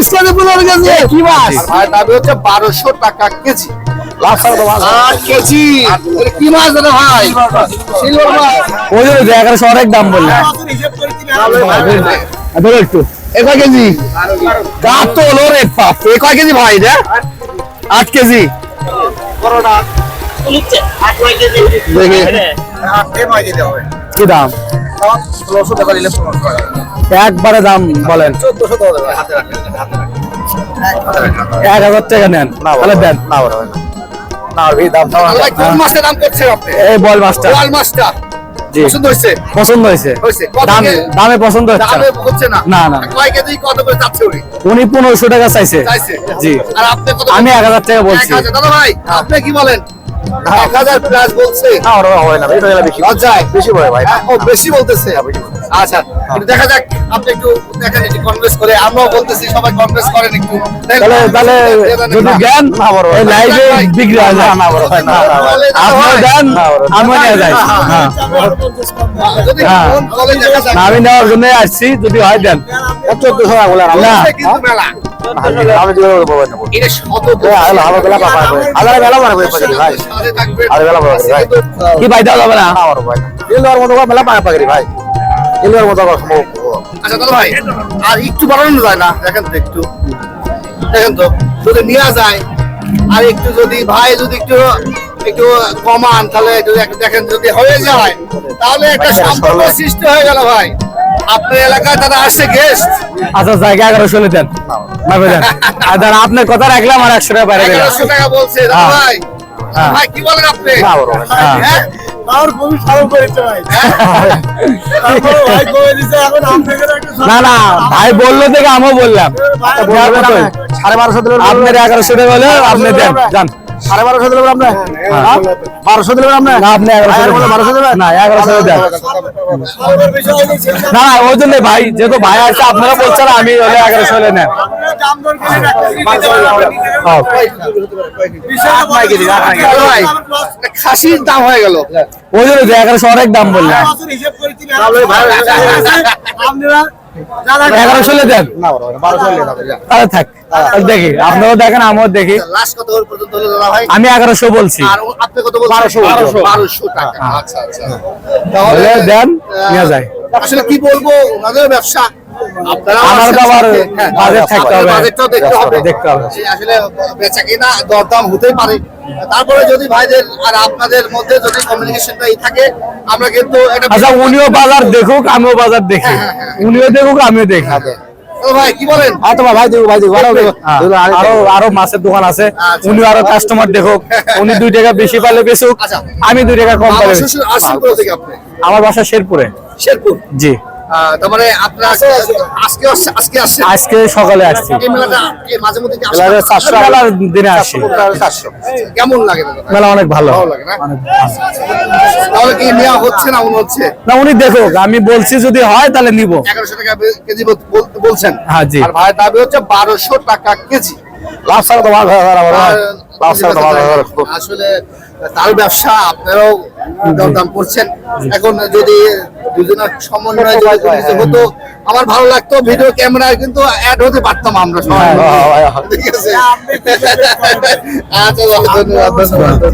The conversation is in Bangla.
তিরিশ কেজি পনেরো কেজি কি মাছ আর ভাই দাবি হচ্ছে বারোশো টাকা কেজি। কেজি? কি মাছ দাদা ভাই? সিলভার মাছ। ওই অনেক দাম বললেন ধরো একটু। এ কয় কেজি? কাপ তো হলো রে পাপ এ কয় কেজি ভাই রে আট। কেজি। দেখি। কি দাম? ষোলোশো টাকা নিলে পনেরোশো টাকা একবারে দাম বলেন। চোদ্দশো টাকা হাতে রাখেন হাতে রাখেন এক হাজার টাকা নেন। তাহলে দেন। না বড় হয় না। না এই দাম ভাই মাছের দাম করছেন আপনি? এই বল মাছটা লাল মাছটা পছন্দ হয়েছে? পছন্দ হয়েছে। হয়েছে। কত দাম কে- দামে পছন্দ হচ্ছে দামে হচ্ছে না। না, না। কয় কেজি কত করে যাচ্ছে উনি? উনি পনেরোশো টাকা চাইছে। চাইছে। জি। আর আপনি কত আমি এক হাজার টাকা বলছি। দাদা ভাই আপনি কি বলেন? এক হাজার প্লাস বলছে না ওরা হয় না এটা বেশি লজ্জায় বেশি পড়ে ভাই ও বেশি বলতেছে আচ্ছা দেখা যাক আপনি একটু দেখেন একটু কনভেন্স করে আমরাও বলতেছি সবাই কনভেন্স করেন একটু তাহলে তাহলে যদি না। না বড় এই লাইভে বিক্রি হয় না না বড় ভাই না না ভাই। বলে দাদা আপনি দেন আমি নিয়ে যাই হ্যাঁ যদি হ্যাঁ। ফোন কলে দেখা যাক আমি নেওয়ার জন্য আসছি যদি হয় দেন টাকা কিন্তু মেলা আর বেলা বড় ভাই। কি ভাই দেওয়া যাবে না? না ভাই মতো মেলা পাকা পাকড়ি ভাই। দিল মতো আচ্ছা দাদা ভাই আর একটু বাড়ানো যায় না? দেখেন তো একটু। দেখেন তো যদি নেওয়া যায় আর একটু যদি ভাই যদি একটু একটু কমান তাহলে একটু দেখেন যদি হয়ে যায় তাহলে একটা সম্পর্ক সৃষ্টি হয়ে গেল ভাই। আপনার এলাকায় তারা আসছে গেস্ট আচ্ছা জায়গা এগারোশো হলে দেন। মাপে দেন। আর আপনার কথা রাখলাম আর একশো টাকা বাইরে এগারোশো টাকা বলছে হ্যাঁ। ভাই। হ্যাঁ। ভাই কি বলেন আপনি? না হ্যাঁ। না না ভাই বলল থেকে আমিও বললাম। সাড়ে বারোশো আপনার এগারোশো টাকা হলে আপনি দেন যান। সাড়ে বারোশো দিলে আপনি হ্যাঁ। বারোশো দিলে আপনি না আপনি বারোশো দেবেন? না এগারোশো দেন না না ওই জন্য ভাই যেহেতু ভাই আছে আপনারা বলছেন আমি হলে এগারোশো হলে নেন হ্যাঁ। খাসির দাম হয়ে গেল ওই জন্য এগারোশো অনেক দাম বললাম এগারোশো দেন তাহলে থাক। দেখি আপনারাও দেখেন আমিও দেখি। ভাই? আমি এগারোশো বলছি। আচ্ছা আচ্ছা। দেন যায় আসলে কি বলব ওনাদের ব্যবসা আমার হ্যাঁ, বাজেট থাকতে হবে। বাজেটটাও দেখতে হবে। দেখতে হবে। আসলে বেচা কিনা দরদাম হতেই পারে। তারপরে যদি ভাইদের আর আপনাদের মধ্যে যদি কমিউনিকেশনটা থাকে আমরা কিন্তু আচ্ছা উনিও বাজার দেখুক আমিও বাজার দেখি। উনিও দেখুক আমিও দেখি। ভাই কি বলেন? হ্যাঁ তোমার ভাই দেবো ভাই দেবো আরও হ্যাঁ, মাছের দোকান আছে। আচ্ছা। উনি আরও কাস্টমার দেখুক। উনি দুই টাকা বেশি পালে বেচুক। আচ্ছা। আমি দুই টাকা কম পালে আমার বাসা শেরপুরে। শেরপুর? জি। আহ, তার আজকে আজকে আসছে আজকে সকালে আসছি। এই মেলাটা মাঝে মধ্যে কি আসে? মেলাটা দিনে আসি চারশো। কেমন লাগে মেলা অনেক ভালো। ভালো লাগে না? তাহলে কি নেওয়া হচ্ছে না মনে হচ্ছে? না উনি দেখুক আমি বলছি যদি হয় তাহলে নিব। এগারোশো টাকা কেজি বল- বল- বলছেন। হ্যাঁ, জি। আর ভাইয়ের দাবি হচ্ছে বারোশো টাকা কেজি। তো ভালো ভাই ভালো আসলে তার ব্যবসা আপনারাও দাম করছেন। এখন যদি দুজনের সমন্বয় যদি হতো আমার ভালো লাগতো ভিডিও ক্যামেরায় কিন্তু অ্যাড হতে পারতাম আমরা সবাই। হ্যাঁ, হ্যাঁ, হ্যাঁ। ঠিক আছে? আচ্ছা ধন্যবাদ ধন্যবাদ।